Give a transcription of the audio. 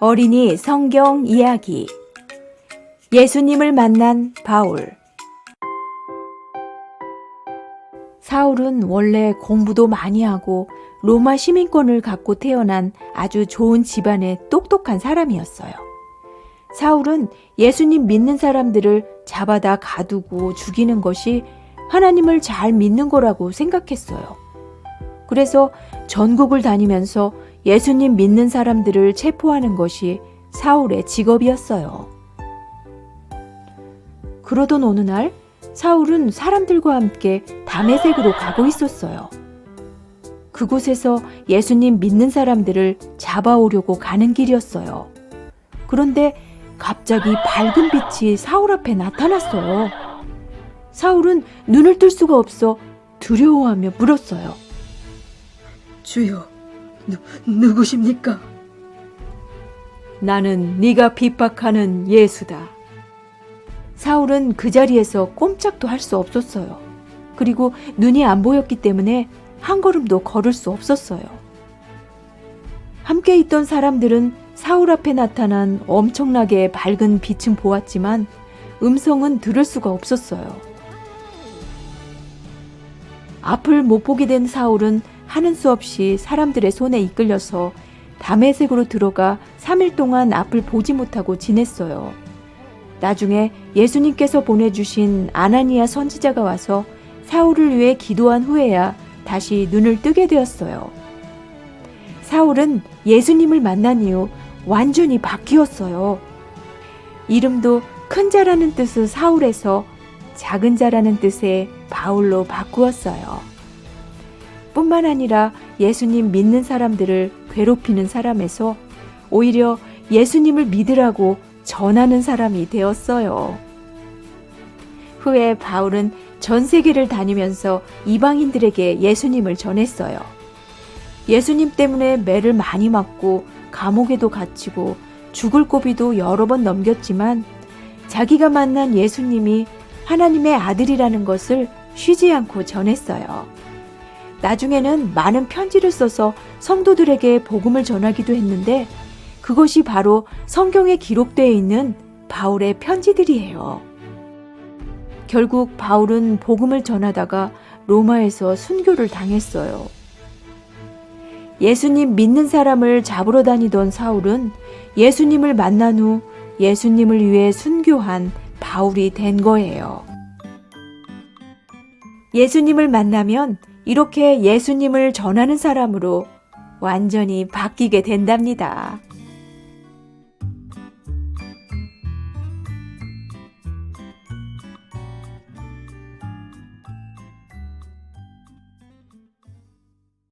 어린이 성경 이야기 예수님을 만난 바울 사울은 원래 공부도 많이 하고 로마 시민권을 갖고 태어난 아주 좋은 집안의 똑똑한 사람이었어요. 사울은 예수님 믿는 사람들을 잡아다 가두고 죽이는 것이 하나님을 잘 믿는 거라고 생각했어요. 그래서 전국을 다니면서 예수님 믿는 사람들을 체포하는 것이 사울의 직업이었어요. 그러던 어느 날 사울은 사람들과 함께 담에색으로 가고 있었어요. 그곳에서 예수님 믿는 사람들을 잡아오려고 가는 길이었어요. 그런데 갑자기 밝은 빛이 사울 앞에 나타났어요. 사울은 눈을 뜰 수가 없어 두려워하며 물었어요. 주여, 누, 누구십니까? 나는 네가 핍박하는 예수다. 사울은 그 자리에서 꼼짝도 할 수 없었어요. 그리고 눈이 안 보였기 때문에 한 걸음도 걸을 수 없었어요. 함께 있던 사람들은 사울 앞에 나타난 엄청나게 밝은 빛은 보았지만 음성은 들을 수가 없었어요. 앞을 못 보게 된 사울은 하는 수 없이 사람들의 손에 이끌려서 담에색으로 들어가 3일 동안 앞을 보지 못하고 지냈어요. 나중에 예수님께서 보내주신 아나니아 선지자가 와서 사울을 위해 기도한 후에야 다시 눈을 뜨게 되었어요. 사울은 예수님을 만난 이후 완전히 바뀌었어요. 이름도 큰 자라는 뜻의 사울에서 작은 자라는 뜻의 바울로 바꾸었어요. 뿐만 아니라 예수님 믿는 사람들을 괴롭히는 사람에서 오히려 예수님을 믿으라고 전하는 사람이 되었어요. 후에 바울은 전 세계를 다니면서 이방인들에게 예수님을 전했어요. 예수님 때문에 매를 많이 맞고 감옥에도 갇히고 죽을 고비도 여러 번 넘겼지만 자기가 만난 예수님이 하나님의 아들이라는 것을 쉬지 않고 전했어요. 나중에는 많은 편지를 써서 성도들에게 복음을 전하기도 했는데 그것이 바로 성경에 기록되어 있는 바울의 편지들이에요. 결국 바울은 복음을 전하다가 로마에서 순교를 당했어요. 예수님 믿는 사람을 잡으러 다니던 사울은 예수님을 만난 후 예수님을 위해 순교한 바울이 된 거예요. 예수님을 만나면 이렇게 예수님을 전하는 사람으로 완전히 바뀌게 된답니다.